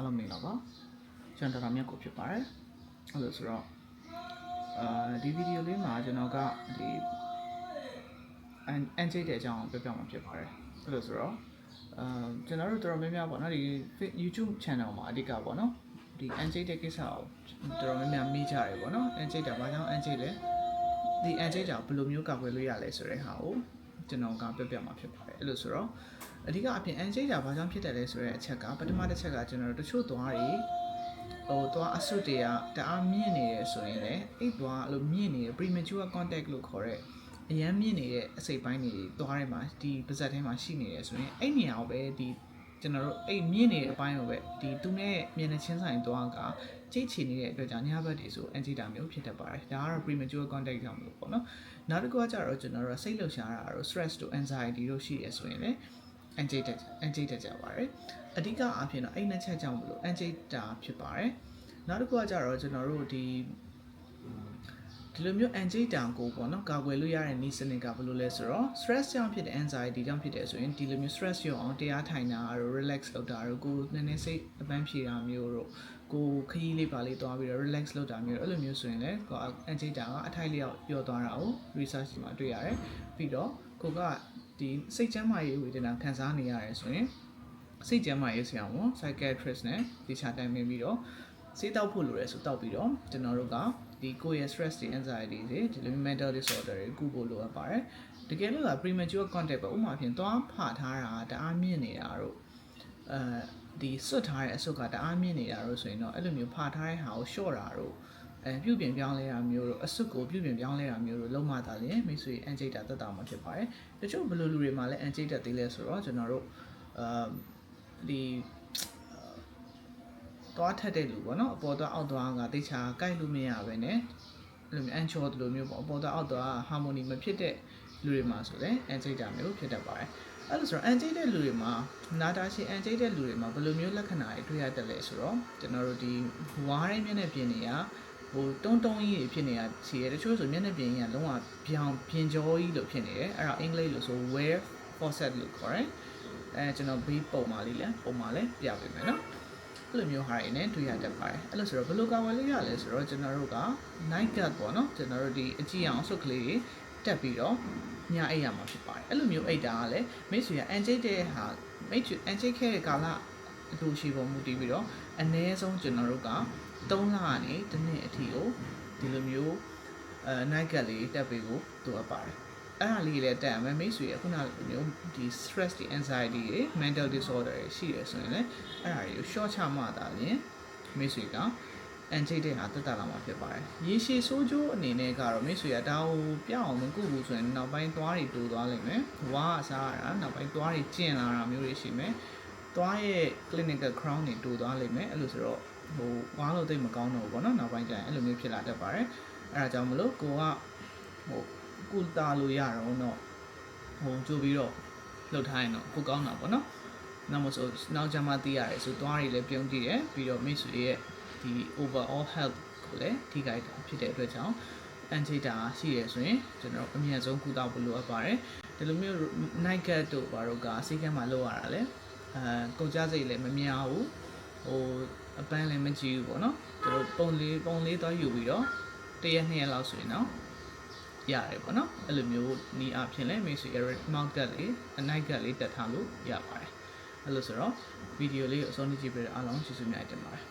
အားလုံးမင်္ဂလာပါကျွန်တော်ဒေါက်တာမြတ်ကိုဖြစ်ပါတယ်အဲ့လိုဆိုတော့အာဒီဗီဒီယိုလေးမှာကျွန်တော်ကဒီအန်အန်ဂျိတ်တဲ့အကြောင်းပြောပြမှာဖြစ်ပါတယ်အဲ့လိုဆိုတော့အာကျွန်တော်တို့တော်တော်များများပေါ့နော်ဒီ YouTube channel မှာအဓိကပေါ့နော်ဒီအန်ဂျိတ်တဲ့ကိစ္စကိုတော်တော်များများမိကြတယ်ပေါ့နော်အန်ဂျိတ်တာဘာကြောင့်အန်ဂျိတ်လဲဒီအန်ဂျိတ်တာဘယ်လိုမျိုးကောက်ွယ်လို့ရလဲဆိုတဲ့ဟာကို ကျွန်တော်ကပြောပြမှာဖြစ်ပါတယ်အဲ့လိုဆိုတော့အဓိကအပြင်အန်ဂျိတာဘာကြောင့်ဖြစ်တယ်လဲဆိုတဲ့အချက်ကပထမတစ်ချက်ကကျွန်တော်တို့တချို့သွားတွေဟိုသွားအဆုတ်တွေကတအားမြင့်နေရဆိုရင်လည်းအဲ့သွားအဲ့လိုမြင့်နေရ premature contact လို့ခေါ်တဲ့အရန်မြင့်နေတဲ့အစိတ်ပိုင်းတွေသွားထဲမှာဒီပါဇက်ထဲမှာရှိနေတယ်ဆိုရင်အဲ့နေရာကိုပဲဒီ ကျွန်တော်တို့အဲ့မြင့်နေတဲ့အပိုင်းကိုပဲဒီသူနဲ့မျက်နှာချင်းဆိုင်သွားကကြိတ်ချီနေတဲ့အတွက်ကြောင့်ညဘက်တွေဆိုအန်ဂျီတာမျိုးဖြစ်တတ်ပါတယ်ဒါကတော့ premature contact ကြောင့်မလို့ပေါ့နော်နောက်တစ်ခုကကျတော့ကျွန်တော်တို့စိတ်လှုပ်ရှားတာတို့ stress တို့ anxiety တို့ရှိရဆိုရင်လည်းအန်ဂျိတက်အန်ဂျိတက်ကြပါတယ်အဓိကအားဖြင့်တော့အဲ့နှစ်ချက်ကြောင့်မလို့အန်ဂျိတာဖြစ်ပါတယ်နောက်တစ်ခုကကျတော့ကျွန်တော်တို့ဒီ ဒီလိုမျိုး anxiety တောင်ကိုပေါ့နော်ကာကွယ်လို့ရတဲ့နည်းစနစ်ကဘယ်လိုလဲဆိုတော့ stress ကြောင့်ဖြစ်တဲ့ anxiety ကြောင့်ဖြစ်တယ်ဆိုရင်ဒီလိုမျိုး stress ရောအောင်တရားထိုင်တာတို့ relax လုပ်တာတို့ကိုနည်းနည်းစိတ်အပန်းဖြေတာမျိုးတို့ကိုခရီးလေးပါလေးသွားပြီးတော့ relax လုပ်တာမျိုးတို့အဲ့လိုမျိုးဆိုရင်လည်းကို anxiety ကအထိုက်လျောက်ပျော့သွားတာကို research မှာတွေ့ရတယ်ပြီးတော့ကိုကဒီစိတ်ချမ်းသာရေးဝေဒနာခံစားနေရတယ်ဆိုရင်စိတ်ကျန်းမာရေးဆရာဝန် psychiatrist နဲ့ဒီချာတိုင်ပင်ပြီးတော့စေးတောက်ဖို့လိုရဲဆိုတောက်ပြီးတော့ကျွန်တော်တို့က ဒီကိုယ့်ရဲ့ stress တွေ anxiety တွေဒီလို mental disorder တွေကုဖို့လိုအပ်ပါတယ်တကယ်လို့က premature contact ပဲဥပမာဖြင့်သွားဖထားတာတအားမြင့်နေတာတို့အဲဒီဆွတ်ထားတဲ့အဆုတ်ကတအားမြင့်နေတာတို့ဆိုရင်တော့အဲ့လိုမျိုးဖထားတဲ့ဟာကို short တာတို့အဲပြုပြင်ပြောင်းလဲတာမျိုးတို့အဆုတ်ကိုပြုပြင်ပြောင်းလဲတာမျိုးတို့လုံးဝတာလည်းမိတ်ဆွေအန်ဂျိတ်တာတက်တာမှာဖြစ်ပါတယ်တချို့ဘယ်လိုလူတွေမှာလည်းအန်ဂျိတ်တက်သေးလဲဆိုတော့ကျွန်တော်တို့အာဒီ သွားထက်တဲ့လူပေါ့နော်အပေါ်သွားအောက်သွားကတေချာကိုက်လို့မရပဲねအဲ့လိုမျိုးအန်ချော်လိုမျိုးပေါ့အပေါ်သွားအောက်သွားဟာမိုနီမဖြစ်တဲ့လူတွေမှာဆိုလည်းအန်ဂျိတ်တာမျိုးဖြစ်တတ်ပါတယ်အဲ့လိုဆိုတော့အန်ဂျိတ်တဲ့လူတွေမှာနာတာရှိအန်ဂျိတ်တဲ့လူတွေမှာဘယ်လိုမျိုးလက္ခဏာတွေတွေ့ရတတ်လဲဆိုတော့ကျွန်တော်တို့ဒီဝါးရင်းမျက်နှာပြင်တွေကဟိုတုံးတုံးကြီးဖြစ်နေတာရှိရတချို့ဆိုမျက်နှာပြင်ကြီးကလုံးဝပြောင်ပြင်ကြောကြီးလို့ဖြစ်နေတယ်အဲ့ဒါအင်္ဂလိပ်လို့ဆို wear faucet လို့ခေါ်တယ်အဲကျွန်တော်ဘေးပုံမှာလေးလဲပုံမှာလဲပြပေးမယ်နော် အဲ့လိုမျိုးဟာတွေနဲ့တွေ့ရတတ်ပါတယ်အဲ့လိုဆိုတော့ဘယ်လိုကာဝယ်လေးရလဲဆိုတော့ကျွန်တော်တို့က night guard ပေါ့နော်ကျွန်တော်တို့ဒီအကြည့်အောင်ဆုတ်ကလေးတွေတက်ပြီးတော့ညအိပ်ရမှာဖြစ်ပါတယ်အဲ့လိုမျိုးအိပ်တာကလည်းမိတ်ဆွေကအန်ဂျိတ်တဲ့ဟာမိတ်ဆွေအန်ဂျိတ်ခဲ့တဲ့ကာလအတူရှိပုံမူတည်ပြီးတော့အနည်းဆုံးကျွန်တော်တို့က3လကနေတစ်နှစ်အထိကိုဒီလိုမျိုးအဲ night guard လေးတက်ပြီးကိုတူအပ်ပါတယ် အဲ့ဒါလေးလည်းတက်ရမယ်မိတ်ဆွေကခုနလိုမျိုးဒီ stress တွေ anxiety တွေ mental disorder တွေရှိရဆိုရင်လည်းအဲ့ဒါတွေကို short ချမှသာလျှင်မိတ်ဆွေကအန်ချိတ်တဲ့ဟာတက်တာလာမှာဖြစ်ပါတယ်ရေရှည်ဆိုးကျိုးအနေနဲ့ကတော့မိတ်ဆွေကဒါကိုပြအောင်မကုဘူးဆိုရင်နောက်ပိုင်းသွားတွေတူသွားလိမ့်မယ်ဝါအစားရတာနောက်ပိုင်းသွားတွေကျင်လာတာမျိုးတွေရှိမယ်သွားရဲ့ clinical crown တွေတူသွားလိမ့်မယ်အဲ့လိုဆိုတော့ဟိုဝါလို့တိတ်မကောင်းတော့ဘူးပေါ့နော်နောက်ပိုင်းကျရင်အဲ့လိုမျိုးဖြစ်လာတတ်ပါတယ်အဲ့ဒါကြောင့်မလို့ကိုကဟို ကုတာလို့ရတော့တော့ဟိုကြိုးပြီးတော့လှုပ်ထားရင်တော့ကိုကောင်းတာပေါ့နော်နောက်မဆိုနောက်ကျမှသိရတယ်ဆိုသွားတွေလည်းပြုံးကြည့်တယ်ပြီးတော့မိတ်ဆွေရဲ့ဒီ overall health ကိုလည်းထိခိုက်တာဖြစ်တဲ့အတွက်ကြောင့် antidote ရှိရဆိုရင်ကျွန်တော်အမြဲဆုံးကုသဖို့လိုအပ်ပါတယ်ဒီလိုမျိုး night guard တို့ဘာလို့ကစိတ်ကမ်းမှာလောက်ရတာလဲအဲကုန်ကြစိတ်လည်းမများဘူးဟိုအပန်းလည်းမကြည့်ဘူးပေါ့နော်သူတို့ပုံလေးပုံလေးသွားယူပြီးတော့တရက်နှစ်ရက်လောက်ဆိုရင်တော့ ရတယ်ပေါ့နော်အဲ့လိုမျိုးနီးအဖြစ်လဲမိတ်ဆွေ mount guard လေး night guard လေးတက်ထားလို့ရပါတယ်အဲ့လိုဆိုတော့ဗီဒီယိုလေးကိုအဆုံးထိကြည့်ပေးတဲ့အားလုံးကျေးဇူးများတင်ပါတယ်